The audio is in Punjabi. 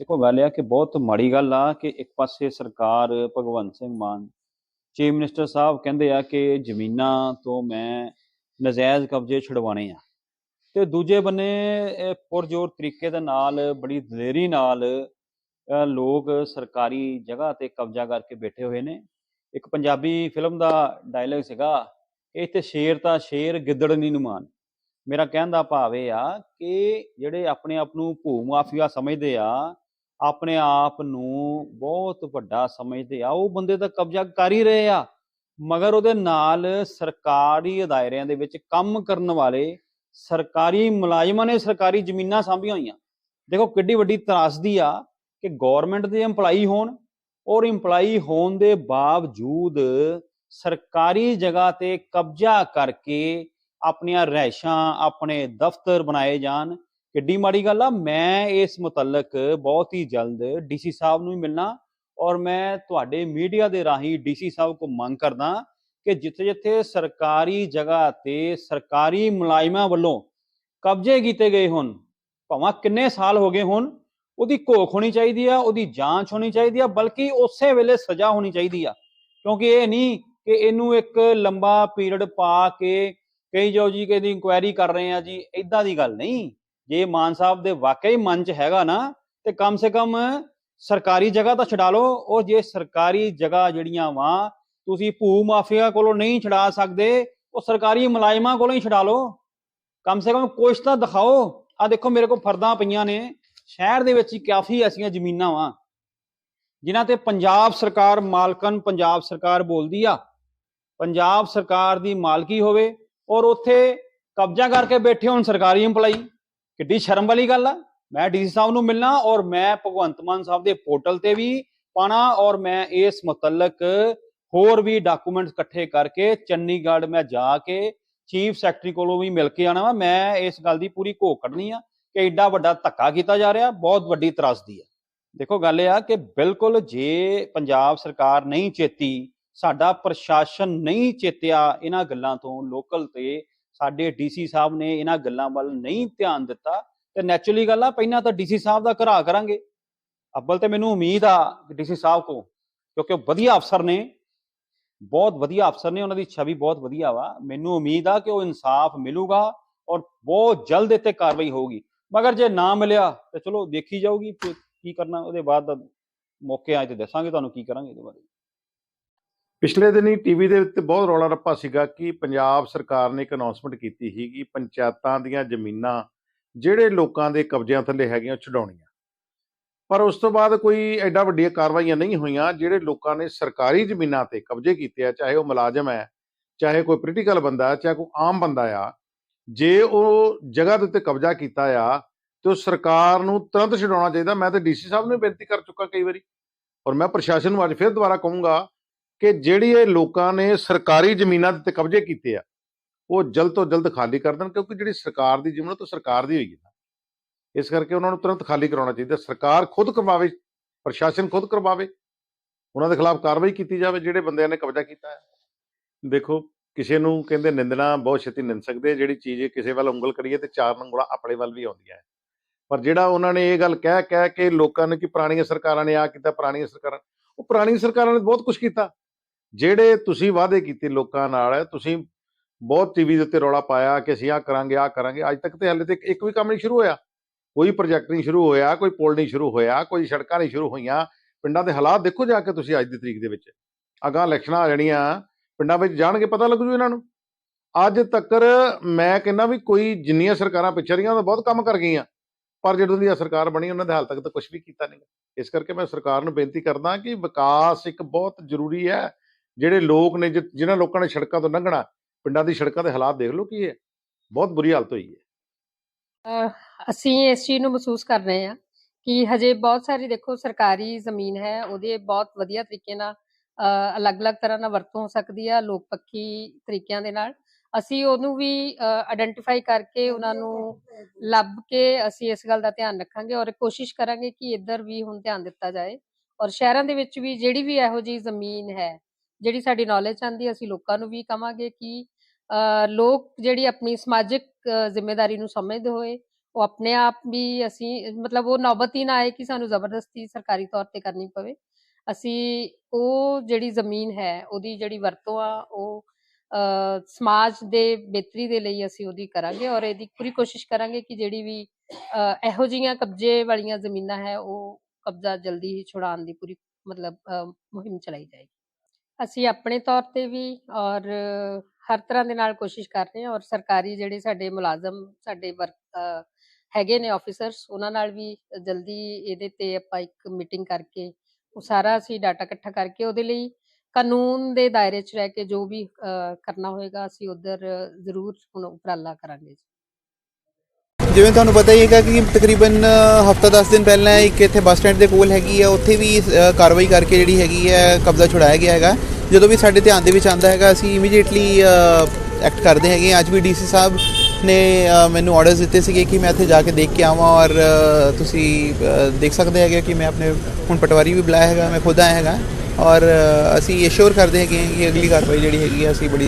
ਦੇਖੋ, ਗੱਲ ਆ ਕਿ ਬਹੁਤ ਮਾੜੀ ਗੱਲ ਆ ਕਿ ਇੱਕ ਪਾਸੇ ਸਰਕਾਰ ਭਗਵੰਤ ਸਿੰਘ ਮਾਨ, ਚੀਫ ਮਿਨਿਸਟਰ ਸਾਹਿਬ ਕਹਿੰਦੇ ਆ ਕਿ ਜ਼ਮੀਨਾਂ ਤੋਂ ਮੈਂ ਨਜਾਇਜ਼ ਕਬਜ਼ੇ ਛੁਡਵਾਣੇ ਆ। ਤੇ ਦੂਜੇ ਬੰਨੇ ਪੁਰਜੋਰ ਤਰੀਕੇ ਦੇ ਨਾਲ, ਬੜੀ ਦਲੇਰੀ ਨਾਲ ਲੋਕ ਸਰਕਾਰੀ ਜਗ੍ਹਾ ਤੇ ਕਬਜ਼ਾ ਕਰਕੇ ਬੈਠੇ ਹੋਏ ਨੇ। ਇੱਕ ਪੰਜਾਬੀ ਫਿਲਮ ਦਾ ਡਾਇਲੌਗ ਸੀਗਾ ਕਿ ਇੱਥੇ ਸ਼ੇਰ ਤਾਂ ਸ਼ੇਰ, ਗਿੱਦੜ ਨਹੀਂ ਨੁਮਾਨ। ਮੇਰਾ ਕਹਿਣ ਦਾ ਭਾਵ ਇਹ ਆ ਕਿ ਜਿਹੜੇ ਆਪਣੇ ਆਪ ਨੂੰ ਭੂ ਮਾਫੀਆ ਸਮਝਦੇ ਆ ਆਪਣੇ ਆਪ ਨੂੰ ਬਹੁਤ ਵੱਡਾ ਸਮਝਦੇ ਆ। ਉਹ ਬੰਦੇ ਤਾਂ ਕਬਜ਼ਾ ਕਰ ਹੀ ਰਹੇ ਆ। ਮਗਰ ਉਹਦੇ ਨਾਲ ਸਰਕਾਰੀ ਅਦਾਇਰਿਆਂ ਦੇ ਵਿੱਚ ਕੰਮ ਕਰਨ ਵਾਲੇ ਸਰਕਾਰੀ ਮੁਲਾਜ਼ਮਾਂ ਨੇ ਸਰਕਾਰੀ ਜ਼ਮੀਨਾਂ ਸਾਂਭੀਆਂ ਹੋਈਆਂ। ਦੇਖੋ ਕਿੱਡੀ ਵੱਡੀ ਤਰਾਸਦੀ ਆ ਕਿ ਗਵਰਨਮੈਂਟ ਦੇ EMPLOYE ਹੋਣ ਔਰ EMPLOYE ਹੋਣ ਦੇ ਬਾਵਜੂਦ ਸਰਕਾਰੀ ਜਗ੍ਹਾ ਤੇ ਕਬਜ਼ਾ ਕਰਕੇ ਆਪਣੀਆਂ ਰਹਿਸ਼ਾਂ ਆਪਣੇ ਦਫ਼ਤਰ ਬਣਾਏ ਜਾਣ। ਕਿੱਡੀ ਮਾੜੀ ਗੱਲ ਆ। ਮੈਂ ਇਸ ਮੁਤਲਕ ਬਹੁਤ ਹੀ ਜਲਦ ਡੀਸੀ ਸਾਹਿਬ ਨੂੰ ਮਿਲਣਾ ਔਰ ਮੈਂ ਤੁਹਾਡੇ ਮੀਡੀਆ ਦੇ ਰਾਹੀਂ ਡੀਸੀ ਸਾਹਿਬ ਕੋ ਮੰਗ ਕਰਦਾ ਕਿ ਜਿੱਥੇ-ਜਿੱਥੇ ਸਰਕਾਰੀ ਜਗ੍ਹਾ ਤੇ ਸਰਕਾਰੀ ਮੁਲਾਜ਼ਮਾਂ ਵੱਲੋਂ ਕਬਜ਼ੇ ਕੀਤੇ ਗਏ ਹੋਣ, ਭਾਵੇਂ ਕਿੰਨੇ ਸਾਲ ਹੋ ਗਏ ਹੋਣ, ਉਹਦੀ ਘੋਖ ਹੋਣੀ ਚਾਹੀਦੀ ਆ, ਉਹਦੀ ਜਾਂਚ ਹੋਣੀ ਚਾਹੀਦੀ ਆ, ਬਲਕਿ ਉਸੇ ਵੇਲੇ ਸਜ਼ਾ ਹੋਣੀ ਚਾਹੀਦੀ ਆ। ਕਿਉਂਕਿ ਇਹ ਨਹੀਂ ਕਿ ਇਹਨੂੰ ਇੱਕ ਲੰਬਾ ਪੀਰੀਅਡ ਪਾ ਕੇ ਕਈ ਜੋ ਜੀ ਕਿ ਇਹਦੀ ਇਨਕੁਆਇਰੀ ਕਰ ਰਹੇ ਆ ਜੀ ਇਦਾਂ ਦੀ ਗੱਲ ਨਹੀਂ। ਜੇ ਮਾਨ ਸਾਹਿਬ ਦੇ ਵਾਕਈ ਮਨ ਚ ਹੈਗਾ ਨਾ, ਤੇ ਕਮ ਸੇ ਕਮ ਸਰਕਾਰੀ ਜਗ੍ਹਾ ਤਾਂ ਛਡਾ ਲਓ। ਉਹ ਜੇ ਸਰਕਾਰੀ ਜਗ੍ਹਾ ਜਿਹੜੀਆਂ ਵਾ, ਤੁਸੀਂ ਭੂ ਮਾਫੀਆ ਕੋਲੋਂ ਨਹੀਂ ਛਡਾ ਸਕਦੇ, ਉਹ ਸਰਕਾਰੀ ਮੁਲਾਜ਼ਮਾਂ ਕੋਲੋਂ ਹੀ ਛਡਾ ਲਓ। ਕਮ ਸੇ ਕਮ ਕੁਛ ਤਾਂ ਦਿਖਾਓ। ਆ ਦੇਖੋ, ਮੇਰੇ ਕੋਲ ਫਰਦਾਂ ਪਈਆਂ ਨੇ। ਸ਼ਹਿਰ ਦੇ ਵਿੱਚ ਕਾਫੀ ਐਸੀਆਂ ਜ਼ਮੀਨਾਂ ਵਾ, ਜਿਨ੍ਹਾਂ ਤੇ ਪੰਜਾਬ ਸਰਕਾਰ ਮਾਲਕਨ ਪੰਜਾਬ ਸਰਕਾਰ ਬੋਲਦੀ ਆ। ਪੰਜਾਬ ਸਰਕਾਰ ਦੀ ਮਾਲਕੀ ਹੋਵੇ ਔਰ ਉੱਥੇ ਕਬਜ਼ਾ ਕਰਕੇ ਬੈਠੇ ਹੋਣ ਸਰਕਾਰੀ EMPLOYE ਕਿੱਡੀ ਸ਼ਰਮ ਵਾਲੀ ਗੱਲ ਆ। ਮੈਂ ਡੀਸੀ ਸਾਹਿਬ ਨੂੰ ਮਿਲਣਾ ਔਰ ਮੈਂ ਭਗਵੰਤ ਮਾਨ ਸਾਹਿਬ ਦੇ ਪੋਰਟਲ ਤੇ ਵੀ ਪਾਣਾ ਔਰ ਮੈਂ ਇਸ ਮੁਤਲਕ ਹੋਰ ਵੀ ਡਾਕੂਮੈਂਟਸ ਇਕੱਠੇ ਕਰਕੇ ਚੰਡੀਗੜ੍ਹ ਮੈਂ ਜਾ ਕੇ ਚੀਫ ਸੈਕਟਰੀ ਕੋਲੋਂ ਵੀ ਮਿਲ ਕੇ ਆਣਾ ਵਾ। ਮੈਂ ਇਸ ਗੱਲ ਦੀ ਪੂਰੀ ਘੋਖ ਕੱਢਣੀ ਆ ਕਿ ਐਡਾ ਵੱਡਾ ਧੱਕਾ ਕੀਤਾ ਜਾ ਰਿਹਾ, ਬਹੁਤ ਵੱਡੀ ਤਰਾਸਦੀ ਆ। ਦੇਖੋ ਗੱਲ ਇਹ ਆ ਕਿ ਬਿਲਕੁਲ ਜੇ ਪੰਜਾਬ ਸਰਕਾਰ ਨਹੀਂ ਚੇਤੀ, ਸਾਡਾ ਪ੍ਰਸ਼ਾਸਨ ਨਹੀਂ ਚੇਤਿਆ ਇਹਨਾਂ ਗੱਲਾਂ ਤੋਂ, ਲੋਕਲ ਤੇ ਸਾਡੇ ਡੀਸੀ ਸਾਹਿਬ ਨੇ ਇਹਨਾਂ ਗੱਲਾਂ ਵੱਲ ਨਹੀਂ ਧਿਆਨ ਦਿੱਤਾ, ਤੇ ਨੈਚੁਰਲੀ ਗੱਲ ਆ, ਪਹਿਲਾਂ ਤਾਂ ਡੀਸੀ ਸਾਹਿਬ ਦਾ ਘਰਾ ਕਰਾਂਗੇ। ਅੱਬਲ ਤੇ ਮੈਨੂੰ ਉਮੀਦ ਆ ਡੀਸੀ ਸਾਹਿਬ ਕੋ ਕਿਉਂਕਿ ਉਹ ਵਧੀਆ ਅਫਸਰ ਨੇ, ਬਹੁਤ ਵਧੀਆ ਅਫਸਰ ਨੇ, ਉਹਨਾਂ ਦੀ ਛਵੀ ਬਹੁਤ ਵਧੀਆ ਵਾ। ਮੈਨੂੰ ਉਮੀਦ ਆ ਕਿ ਉਹ ਇਨਸਾਫ ਮਿਲੂਗਾ ਔਰ ਬਹੁਤ ਜਲਦ ਇੱਥੇ ਕਾਰਵਾਈ ਹੋਊਗੀ। ਮਗਰ ਜੇ ਨਾ ਮਿਲਿਆ, ਤੇ ਚਲੋ ਦੇਖੀ ਜਾਊਗੀ ਕੀ ਕਰਨਾ, ਉਹਦੇ ਬਾਅਦ ਦਾ ਮੌਕੇ ਆਏ ਤੇ ਦੱਸਾਂਗੇ ਤੁਹਾਨੂੰ ਕੀ ਕਰਾਂਗੇ ਇਹਦੇ ਬਾਰੇ। ਪਿਛਲੇ ਦਿਨੀ ਟੀਵੀ ਦੇ ਉੱਤੇ ਬਹੁਤ ਰੌਲਾ ਰੱਪਾ ਸੀਗਾ ਕਿ ਪੰਜਾਬ ਸਰਕਾਰ ਨੇ ਇੱਕ ਅਨਾਉਂਸਮੈਂਟ ਕੀਤੀ ਸੀ ਕਿ ਪੰਚਾਇਤਾਂ ਦੀਆਂ ਜ਼ਮੀਨਾਂ ਜਿਹੜੇ ਲੋਕਾਂ ਦੇ ਕਬਜ਼ਿਆਂ ਥੱਲੇ ਹੈਗੀਆਂ ਉਹ ਛਡਾਉਣੀਆਂ। ਪਰ ਉਸ ਤੋਂ ਬਾਅਦ ਕੋਈ ਐਡਾ ਵੱਡੀਆਂ ਕਾਰਵਾਈਆਂ ਨਹੀਂ ਹੋਈਆਂ ਜਿਹੜੇ ਲੋਕਾਂ ਨੇ ਸਰਕਾਰੀ ਜ਼ਮੀਨਾਂ ਤੇ ਕਬਜ਼ੇ ਕੀਤੇ ਆ ਚਾਹੇ ਉਹ ਮੁਲਾਜ਼ਮ ਹੈ ਚਾਹੇ ਕੋਈ ਪੋਲੀਟੀਕਲ ਬੰਦਾ ਹੈ, ਚਾਹੇ ਕੋਈ ਆਮ ਬੰਦਾ ਆ ਜੇ ਉਹ ਜਗ੍ਹਾ ਦੇ ਉੱਤੇ ਕਬਜ਼ਾ ਕੀਤਾ ਆ ਤੇ ਉਹ ਸਰਕਾਰ ਨੂੰ ਤੁਰੰਤ ਛਡਾਉਣਾ ਚਾਹੀਦਾ। ਮੈਂ ਤਾਂ ਡੀਸੀ ਸਾਹਿਬ ਨੂੰ ਵੀ ਬੇਨਤੀ ਕਰ ਚੁੱਕਾ ਕਈ ਵਾਰੀ। ਔਰ ਮੈਂ ਪ੍ਰਸ਼ਾਸਨ ਨੂੰ ਅੱਜ ਫਿਰ ਦੁਬਾਰਾ ਕਹੂੰਗਾ ਕਿ ਜਿਹੜੀ ਇਹ ਲੋਕਾਂ ਨੇ ਸਰਕਾਰੀ ਜ਼ਮੀਨਾਂ ਦੇ ਉੱਤੇ ਕਬਜ਼ੇ ਕੀਤੇ ਆ, ਉਹ ਜਲਦ ਤੋਂ ਜਲਦ ਖਾਲੀ ਕਰ ਦੇਣ, ਕਿਉਂਕਿ ਜਿਹੜੀ ਸਰਕਾਰ ਦੀ ਜ਼ਮੀਨ ਉਹ ਤਾਂ ਸਰਕਾਰ ਦੀ ਹੋਈ ਹੈ ਇਸ ਕਰਕੇ ਉਹਨਾਂ ਨੂੰ ਤੁਰੰਤ ਖਾਲੀ ਕਰਾਉਣਾ ਚਾਹੀਦਾ ਸਰਕਾਰ ਖੁਦ ਕਰਵਾਵੇ, ਪ੍ਰਸ਼ਾਸਨ ਖੁਦ ਕਰਵਾਵੇ, ਉਹਨਾਂ ਦੇ ਖਿਲਾਫ ਕਾਰਵਾਈ ਕੀਤੀ ਜਾਵੇ, ਜਿਹੜੇ ਬੰਦਿਆਂ ਨੇ ਕਬਜ਼ਾ ਕੀਤਾ ਹੈ। ਦੇਖੋ, ਕਿਸੇ ਨੂੰ ਕਹਿੰਦੇ ਨਿੰਦਣਾ, ਬਹੁਤ ਛੇਤੀ ਨਿੰਦ ਸਕਦੇ ਜਿਹੜੀ ਚੀਜ਼ ਕਿਸੇ ਵੱਲ ਉਂਗਲ ਕਰੀਏ ਤੇ ਚਾਰ ਉਂਗਲਾਂ ਆਪਣੇ ਵੱਲ ਵੀ ਆਉਂਦੀਆਂ ਹੈ। ਪਰ ਜਿਹੜਾ ਉਹਨਾਂ ਨੇ ਇਹ ਗੱਲ ਕਹਿ ਕਹਿ ਕੇ ਲੋਕਾਂ ਨੇ ਕਿ ਪੁਰਾਣੀਆਂ ਸਰਕਾਰਾਂ ਨੇ ਆ ਕੀਤਾ, ਪੁਰਾਣੀਆਂ ਸਰਕਾਰਾਂ, ਉਹ ਪੁਰਾਣੀਆਂ ਸਰਕਾਰਾਂ ਨੇ ਬਹੁਤ ਕੁਝ ਕੀਤਾ। ਜਿਹੜੇ ਤੁਸੀਂ ਵਾਅਦੇ ਕੀਤੇ ਲੋਕਾਂ ਨਾਲ, ਤੁਸੀਂ ਬਹੁਤ ਟੀਵੀ ਦੇ ਉੱਤੇ ਰੌਲਾ ਪਾਇਆ ਕਿ ਅਸੀਂ ਆਹ ਕਰਾਂਗੇ ਆਹ ਕਰਾਂਗੇ, ਅੱਜ ਤੱਕ ਤੇ ਹਲੇ ਤੱਕ ਇੱਕ ਵੀ ਕੰਮ ਨਹੀਂ ਸ਼ੁਰੂ ਹੋਇਆ। ਕੋਈ ਪ੍ਰੋਜੈਕਟ ਨਹੀਂ ਸ਼ੁਰੂ ਹੋਇਆ, ਕੋਈ ਪੁਲ ਨਹੀਂ ਸ਼ੁਰੂ ਹੋਇਆ, ਕੋਈ ਸੜਕਾਂ ਨਹੀਂ ਸ਼ੁਰੂ ਹੋਈਆਂ। ਪਿੰਡਾਂ ਦੇ ਹਾਲਾਤ ਦੇਖੋ ਜਾ ਕੇ ਤੁਸੀਂ ਅੱਜ ਦੀ ਤਰੀਕ ਦੇ ਵਿੱਚ। ਅਗਾਂ ਇਲੈਕਸ਼ਨਾਂ ਆ ਜਾਣੀਆਂ, ਪਿੰਡਾਂ ਵਿੱਚ ਜਾਣਗੇ, ਪਤਾ ਲੱਗੂ ਜੀ ਇਹਨਾਂ ਨੂੰ। ਅੱਜ ਤੱਕ ਮੈਂ ਕਹਿੰਦਾ ਵੀ ਕੋਈ ਜਿੰਨੀਆਂ ਸਰਕਾਰਾਂ ਪਿੱਛੇ ਰਹੀਆਂ, ਉਹ ਬਹੁਤ ਕੰਮ ਕਰ ਗਈਆਂ। ਪਰ ਜਦੋਂ ਦੀ ਸਰਕਾਰ ਬਣੀ, ਉਹਨਾਂ ਦੇ ਹਾਲ ਤੱਕ ਤਾਂ ਕੁਝ ਵੀ ਕੀਤਾ ਨਹੀਂ। ਇਸ ਕਰਕੇ ਮੈਂ ਸਰਕਾਰ ਨੂੰ ਬੇਨਤੀ ਕਰਦਾ ਕਿ ਵਿਕਾਸ ਇੱਕ ਬਹੁਤ ਜ਼ਰੂਰੀ ਹੈ। ਜਿਹੜੇ ਲੋਕ ਨੇ, ਜਿ- ਜਿਨ੍ਹਾਂ ਲੋਕਾਂ ਨੇ ਸੜਕਾਂ ਤੋਂ ਲੰਘਣਾ, ਪਿੰਡਾਂ ਦੀ ਸੜਕਾਂ ਦੇ ਹਾਲਾਤ ਦੇਖ ਲਓ ਕੀ ਹੈ। ਬਹੁਤ ਬੁਰੀ ਹਾਲਤ ਹੋਈ ਹੈ। ਅਸੀਂ ਇਸ ਚੀਜ਼ ਨੂੰ ਮਹਿਸੂਸ ਕਰ ਰਹੇ ਹਾਂ ਕਿ ਹਜੇ ਬਹੁਤ ਸਾਰੀ ਦੇਖੋ ਸਰਕਾਰੀ ਜ਼ਮੀਨ ਹੈ, ਉਹਦੇ ਬਹੁਤ ਵਧੀਆ ਤਰੀਕੇ ਨਾਲ ਅਲੱਗ-ਅਲੱਗ ਤਰ੍ਹਾਂ ਨਾਲ ਵਰਤੋਂ ਹੋ ਸਕਦੀ ਆ ਲੋਕ ਪੱਖੀ ਤਰੀਕਿਆਂ ਦੇ ਨਾਲ। ਅਸੀਂ ਉਹਨੂੰ ਵੀ ਆਇਡੈਂਟੀਫਾਈ ਕਰਕੇ ਉਹਨਾਂ ਨੂੰ ਲੱਭ ਕੇ ਅਸੀਂ ਇਸ ਗੱਲ ਦਾ ਧਿਆਨ ਰੱਖਾਂਗੇ ਔਰ ਕੋਸ਼ਿਸ਼ ਕਰਾਂਗੇ ਕਿ ਇੱਧਰ ਵੀ ਹੁਣ ਧਿਆਨ ਦਿੱਤਾ ਜਾਏ। ਔਰ ਸ਼ਹਿਰਾਂ ਦੇ ਵਿੱਚ ਵੀ ਜਿਹੜੀ ਵੀ ਇਹੋ ਜਿਹੀ ਜ਼ਮੀਨ ਹੈ ਜਿਹੜੀ ਸਾਡੀ ਨੌਲੇਜ ਆਂਦੀ ਅਸੀਂ ਲੋਕਾਂ ਨੂੰ ਵੀ ਕਵਾਂਗੇ ਕਿ ਲੋਕ ਜਿਹੜੀ ਆਪਣੀ ਸਮਾਜਿਕ, ਅਹ ਜ਼ਿੰਮੇਵਾਰੀ ਨੂੰ ਸਮਝਦੇ ਹੋਏ, ਉਹ ਆਪਣੇ ਆਪ ਵੀ ਅਸੀਂ, ਮਤਲਬ ਉਹ ਨੌਬਤ ਹੀ ਨਾ ਆਏ ਕਿ ਸਾਨੂੰ ਜ਼ਬਰਦਸਤੀ ਸਰਕਾਰੀ ਤੌਰ ਤੇ ਕਰਨੀ ਪਵੇ। ਅਸੀਂ, ਉਹ ਜਿਹੜੀ ਜ਼ਮੀਨ ਹੈ, ਉਹਦੀ ਜਿਹੜੀ ਵਰਤੋਂ ਆ, ਉਹ ਸਮਾਜ ਦੇ ਬਿਹਤਰੀ ਦੇ ਲਈ ਅਸੀਂ ਉਹਦੀ ਕਰਾਂਗੇ ਔਰ ਇਹਦੀ ਪੂਰੀ ਕੋਸ਼ਿਸ਼ ਕਰਾਂਗੇ ਕਿ ਜਿਹੜੀ ਵੀ ਇਹੋ ਜਿਹੀਆਂ ਕਬਜ਼ੇ ਵਾਲੀਆਂ ਜ਼ਮੀਨਾਂ ਹੈ, ਉਹ ਕਬਜ਼ਾ ਜਲਦੀ ਹੀ ਛੁਡਾਉਣ ਦੀ ਪੂਰੀ, ਮਤਲਬ ਮੁਹਿੰਮ ਚਲਾਈ ਜਾਏਗੀ। ਅਸੀਂ ਆਪਣੇ ਤੌਰ ਤੇ ਵੀ ਔਰ ਹਰ ਤਰ੍ਹਾਂ ਦੇ ਨਾਲ ਕੋਸ਼ਿਸ਼ ਕਰ ਰਹੇ ਹਾਂ ਔਰ ਸਰਕਾਰੀ ਜਿਹੜੇ ਸਾਡੇ ਮੁਲਾਜ਼ਮ, ਸਾਡੇ ਵਰਕ ਹੈਗੇ ਨੇ ਆਫੀਸਰਸ ਉਹਨਾਂ ਨਾਲ ਵੀ ਜਲਦੀ ਇਹਦੇ ਤੇ ਆਪਾਂ ਇੱਕ ਮੀਟਿੰਗ ਕਰਕੇ ਉਹ ਸਾਰਾ ਅਸੀਂ ਡਾਟਾ ਇਕੱਠਾ ਕਰਕੇ ਉਹਦੇ ਲਈ ਕਾਨੂੰਨ ਦੇ ਦਾਇਰੇ 'ਚ ਰਹਿ ਕੇ ਜੋ ਵੀ ਕਰਨਾ ਹੋਏਗਾ ਅਸੀਂ ਉਧਰ ਜ਼ਰੂਰ ਹੁਣ ਉਪਰਾਲਾ ਕਰਾਂਗੇ ਜਿਵੇਂ ਤੁਹਾਨੂੰ ਪਤਾ ਹੀ ਹੈਗਾ ਕਿ ਤਕਰੀਬਨ ਹਫਤਾ 10 ਦਿਨ ਪਹਿਲਾਂ ਇੱਕ ਇੱਥੇ ਬੱਸ ਸਟੈਂਡ ਦੇ ਕੋਲ ਹੈਗੀ ਆ। ਉੱਥੇ ਵੀ ਕਾਰਵਾਈ ਕਰਕੇ ਜਿਹੜੀ ਹੈਗੀ ਹੈ ਕਬਜ਼ਾ ਛੁਡਾਇਆ ਗਿਆ ਹੈਗਾ। ਜਦੋਂ ਵੀ ਸਾਡੇ ਧਿਆਨ ਦੇ ਵਿੱਚ ਆਂਦਾ ਹੈਗਾ, ਅਸੀਂ ਇਮੀਡੀਏਟਲੀ ਐਕਟ ਕਰਦੇ ਹੈਗੇ ਹਾਂ। ਅੱਜ ਵੀ ਡੀਸੀ ਸਾਹਿਬ ਨੇ ਮੈਨੂੰ ਆਰਡਰਸ ਦਿੱਤੇ ਸੀਗੇ ਕਿ ਮੈਂ ਇੱਥੇ ਜਾ ਕੇ ਦੇਖ ਕੇ ਆਵਾਂ ਔਰ ਤੁਸੀਂ ਦੇਖ ਸਕਦੇ ਹੈਗੇ ਕਿ ਮੈਂ ਆਪਣੇ ਹੁਣ ਪਟਵਾਰੀ ਵੀ ਬੁਲਾਇਆ ਹੈਗਾ, ਮੈਂ ਖੁਦ ਆਇਆ ਹੈਗਾ। ਔਰ ਅਸੀਂ ਇਸ਼ੋਰ ਕਰਦੇ ਹੈਗੇ ਹਾਂ ਕਿ ਅਗਲੀ ਕਾਰਵਾਈ ਜਿਹੜੀ ਹੈਗੀ ਆ, ਅਸੀਂ ਬੜੀ